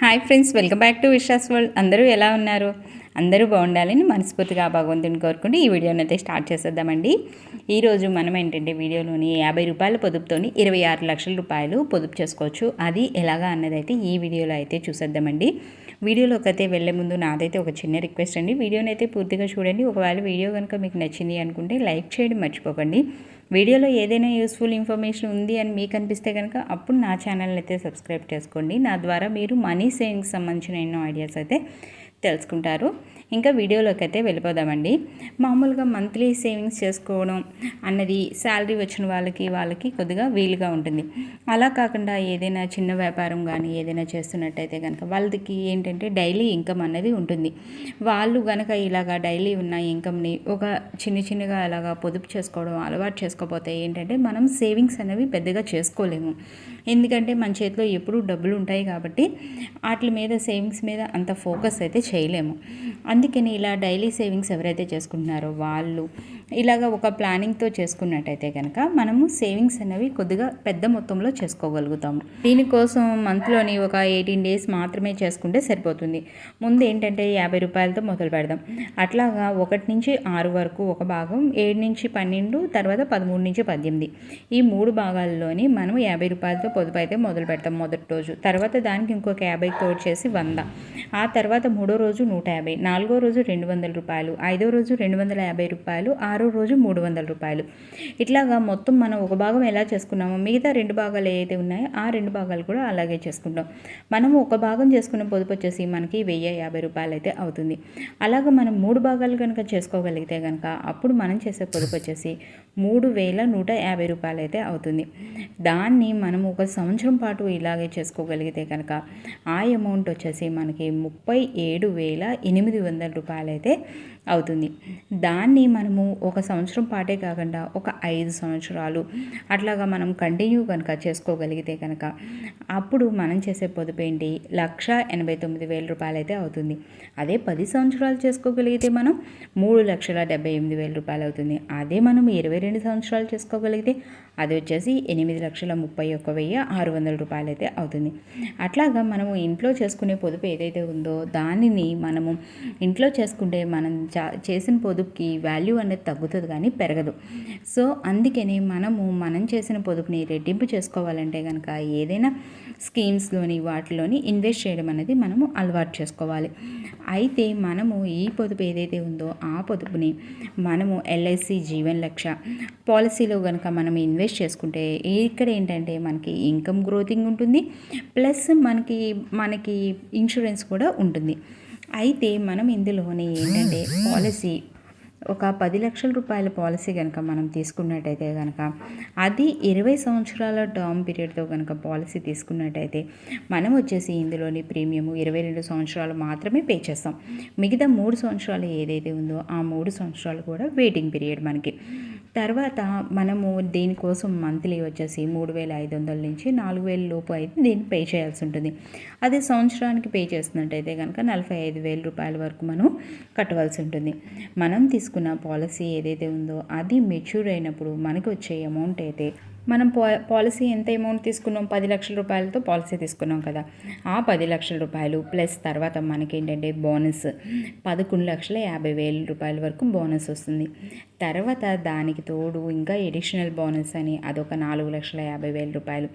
Hi friends welcome back to Vishwas world. అందరూ ఎలా ఉన్నారు? అందరూ బాగుండాలని మనస్ఫూర్తిగా భగవంతుని కోరుకుంటూ ఈ వీడియోని అయితే స్టార్ట్ చేసేద్దామండి. ఈరోజు మనం ఏంటంటే వీడియోలోని యాభై రూపాయల పొదుపుతోని ఇరవై ఆరు లక్షల రూపాయలు పొదుపు చేసుకోవచ్చు. అది ఎలాగా అన్నదైతే ఈ వీడియోలో అయితే చూసేద్దామండి. వీడియోలోకి అయితే వెళ్ళే ముందు నాదైతే ఒక చిన్న రిక్వెస్ట్ అండి. వీడియోని అయితే పూర్తిగా చూడండి. ఒకవేళ వీడియో కనుక మీకు నచ్చింది అనుకుంటే లైక్ చేయడం మర్చిపోకండి. వీడియోలో ఏదైనా యూస్ఫుల్ ఇన్ఫర్మేషన్ ఉంది అని మీకు అనిపిస్తే కనుక అప్పుడు నా ఛానల్ని అయితే సబ్స్క్రైబ్ చేసుకోండి. నా ద్వారా మీరు మనీ సేవింగ్స్ సంబంధించిన ఎన్నో ఐడియాస్ అయితే తెలుసుకుంటారు. ఇంకా వీడియోలోకి అయితే వెళ్ళిపోదామండి. మామూలుగా మంత్లీ సేవింగ్స్ చేసుకోవడం అన్నది శాలరీ వచ్చిన వాళ్ళకి వాళ్ళకి కొద్దిగా వీలుగా ఉంటుంది. అలా కాకుండా ఏదైనా చిన్న వ్యాపారం కానీ ఏదైనా చేస్తున్నట్టయితే కనుక వాళ్ళకి ఏంటంటే డైలీ ఇన్కమ్ అనేది ఉంటుంది. వాళ్ళు కనుక ఇలాగా డైలీ ఉన్న ఇన్కమ్ని ఒక చిన్న చిన్నగా అలాగా పొదుపు చేసుకోవడం అలవాటు చేసుకోకపోతే ఏంటంటే మనం సేవింగ్స్ అనేవి పెద్దగా చేసుకోలేము. ఎందుకంటే మన చేతిలో ఎప్పుడూ డబ్బులు ఉంటాయి కాబట్టి వాటి మీద సేవింగ్స్ మీద అంత ఫోకస్ అయితే చేయలేము. అందుకని ఇలా డైలీ సేవింగ్స్ ఎవరైతే చేసుకుంటున్నారో వాళ్ళు ఇలాగ ఒక ప్లానింగ్తో చేసుకున్నట్టయితే కనుక మనము సేవింగ్స్ అనేవి కొద్దిగా పెద్ద మొత్తంలో చేసుకోగలుగుతాము. దీనికోసం మంత్లోని ఒక ఎయిటీన్ డేస్ మాత్రమే చేసుకుంటే సరిపోతుంది. ముందు ఏంటంటే యాభై రూపాయలతో మొదలు పెడదాం. అట్లాగా ఒకటి నుంచి ఆరు వరకు ఒక భాగం ఏడు నుంచి పన్నెండు తర్వాత పదమూడు నుంచి పద్దెనిమిది. ఈ మూడు భాగాల్లోని మనం యాభై రూపాయలతో పొదుపు అయితే మొదలు పెడతాం మొదటి రోజు. తర్వాత దానికి ఇంకొక యాభై తోడు చేసి వంద. ఆ తర్వాత మూడో రోజు నూట యాభై. నాలుగు రోజు రెండు వందల రూపాయలు ఐదో రోజు రెండు వందల యాభై రూపాయలు ఆరో రోజు మూడు వందల రూపాయలు. ఇట్లాగా మొత్తం మనం ఒక భాగం ఎలా చేసుకున్నామో మిగతా రెండు భాగాలు ఏవైతే ఉన్నాయో ఆ రెండు భాగాలు కూడా అలాగే చేసుకుంటాం. మనం ఒక భాగం చేసుకున్న పొదుపు వచ్చేసి మనకి వెయ్యి యాభై రూపాయలు అయితే అవుతుంది. అలాగ మనం మూడు భాగాలు కనుక చేసుకోగలిగితే కనుక అప్పుడు మనం చేసే పొదుపు వచ్చేసి మూడు వేల నూట యాభై రూపాయలు అయితే అవుతుంది. దాన్ని మనం ఒక సంవత్సరం పాటు ఇలాగే చేసుకోగలిగితే కనుక ఆ అమౌంట్ వచ్చేసి మనకి ముప్పై ఏడు వేల ఎనిమిది వందల రూపాయలు అయితే అవుతుంది. దాన్ని మనము ఒక సంవత్సరం పాటే కాకుండా ఒక ఐదు సంవత్సరాలు అట్లాగా మనం కంటిన్యూ కనుక చేసుకోగలిగితే కనుక అప్పుడు మనం చేసే పొదుపు ఏంటి? లక్ష ఎనభై తొమ్మిది వేల రూపాయలు అయితే అవుతుంది. అదే పది సంవత్సరాలు చేసుకోగలిగితే మనం మూడు లక్షల డెబ్బై ఎనిమిది వేల రూపాయలు అవుతుంది. అదే మనం ఇరవై రెండు సంవత్సరాలు చేసుకోగలిగితే అది వచ్చేసి ఎనిమిది లక్షల ముప్పై ఒక్క వెయ్యి ఆరు వందల రూపాయలు అయితే అవుతుంది. అట్లాగా మనము ఇంట్లో చేసుకునే పొదుపు ఏదైతే ఉందో దానిని మనము ఇంట్లో చేసుకుంటే మనం చేసిన పొదుపుకి వాల్యూ అనేది తగ్గుతుంది కానీ పెరగదు. సో అందుకని మనము మనం చేసిన పొదుపుని రెట్టింపు చేసుకోవాలంటే కనుక ఏదైనా స్కీమ్స్లోని వాటిలోని ఇన్వెస్ట్ చేయడం అనేది మనము అలవాటు చేసుకోవాలి. అయితే మనము ఈ పొదుపు ఏదైతే ఉందో ఆ పొదుపుని మనము ఎల్ఐసి జీవన్ లక్ష పాలసీలో కనుక మనం ఇన్వెస్ట్ చేసుకుంటే ఇక్కడ ఏంటంటే మనకి ఇన్కమ్ గ్రోతింగ్ ఉంటుంది ప్లస్ మనకి మనకి ఇన్సూరెన్స్ కూడా ఉంటుంది. అయితే మనం ఇందులోనే ఏంటంటే పాలసీ ఒక పది లక్షల రూపాయల పాలసీ కనుక మనం తీసుకున్నట్టయితే కనుక అది ఇరవై సంవత్సరాల టర్మ్ పీరియడ్తో కనుక పాలసీ తీసుకున్నట్టయితే మనం వచ్చేసి ఇందులోని ప్రీమియం ఇరవై రెండు సంవత్సరాలు మాత్రమే పే చేస్తాం. మిగతా మూడు సంవత్సరాలు ఏదైతే ఉందో ఆ మూడు సంవత్సరాలు కూడా వెయిటింగ్ పీరియడ్ మనకి. తర్వాత మనము దీనికోసం మంత్లీ వచ్చేసి మూడు వేల ఐదు వందల నుంచి నాలుగు వేల లోపు అయితే దీన్ని పే చేయాల్సి ఉంటుంది. అదే సంవత్సరానికి పే చేస్తున్నట్టయితే కనుక నలభై ఐదు వేల రూపాయల వరకు మనం కట్టవలసి ఉంటుంది. మనం తీసుకున్న పాలసీ ఏదైతే ఉందో అది మెచ్యూర్ అయినప్పుడు మనకు వచ్చే అమౌంట్ అయితే మనం పాలసీ ఎంత అమౌంట్ తీసుకున్నాం? పది లక్షల రూపాయలతో పాలసీ తీసుకున్నాం కదా. ఆ పది లక్షల రూపాయలు ప్లస్ తర్వాత మనకేంటంటే బోనస్. పదకొండు లక్షల యాభై వేల రూపాయల వరకు బోనస్ వస్తుంది. తర్వాత దానికి తోడు ఇంకా ఎడిషనల్ బోనస్ అని అదొక నాలుగు లక్షల యాభై వేల రూపాయలు.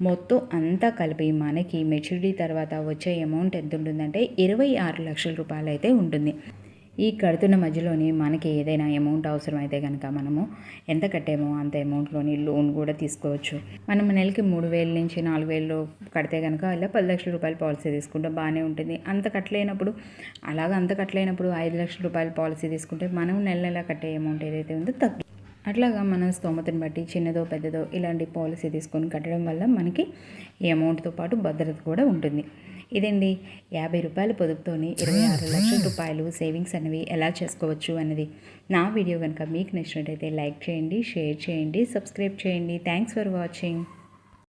మొత్తం అంతా కలిపి మనకి మెచ్యూరిటీ తర్వాత వచ్చే అమౌంట్ ఎంత ఉంటుందంటే ఇరవై ఆరు లక్షల రూపాయలు అయితే ఉంటుంది. ఈ కడుతున్న మధ్యలోని మనకి ఏదైనా అమౌంట్ అవసరమైతే కనుక మనము ఎంత కట్టామో అంత అమౌంట్లోని లోన్ కూడా తీసుకోవచ్చు. మనం నెలకి మూడు వేల నుంచి నాలుగు వేలు కడితే కనుక ఇలా పది లక్షల రూపాయల పాలసీ తీసుకుంటే బాగానే ఉంటుంది. అంత కట్టలేనప్పుడు అలాగ అంత కట్టలేనప్పుడు ఐదు లక్షల రూపాయల పాలసీ తీసుకుంటే మనం నెల నెల కట్టే అమౌంట్ ఏదైతే ఉందో తగ్గు. అట్లాగా మన స్తోమతను బట్టి చిన్నదో పెద్దదో ఇలాంటి పాలసీ తీసుకొని కట్టడం వల్ల మనకి ఈ అమౌంట్తో పాటు భద్రత కూడా ఉంటుంది. ఇదండి. యాభై రూపాయల పొదుపుతోని ఇరవై ఆరు లక్షల రూపాయలు సేవింగ్స్ అనేవి ఎలా చేసుకోవచ్చు అనేది నా వీడియో కనుక మీకు నచ్చినట్టయితే లైక్ చేయండి షేర్ చేయండి సబ్స్క్రైబ్ చేయండి. Thanks for watching.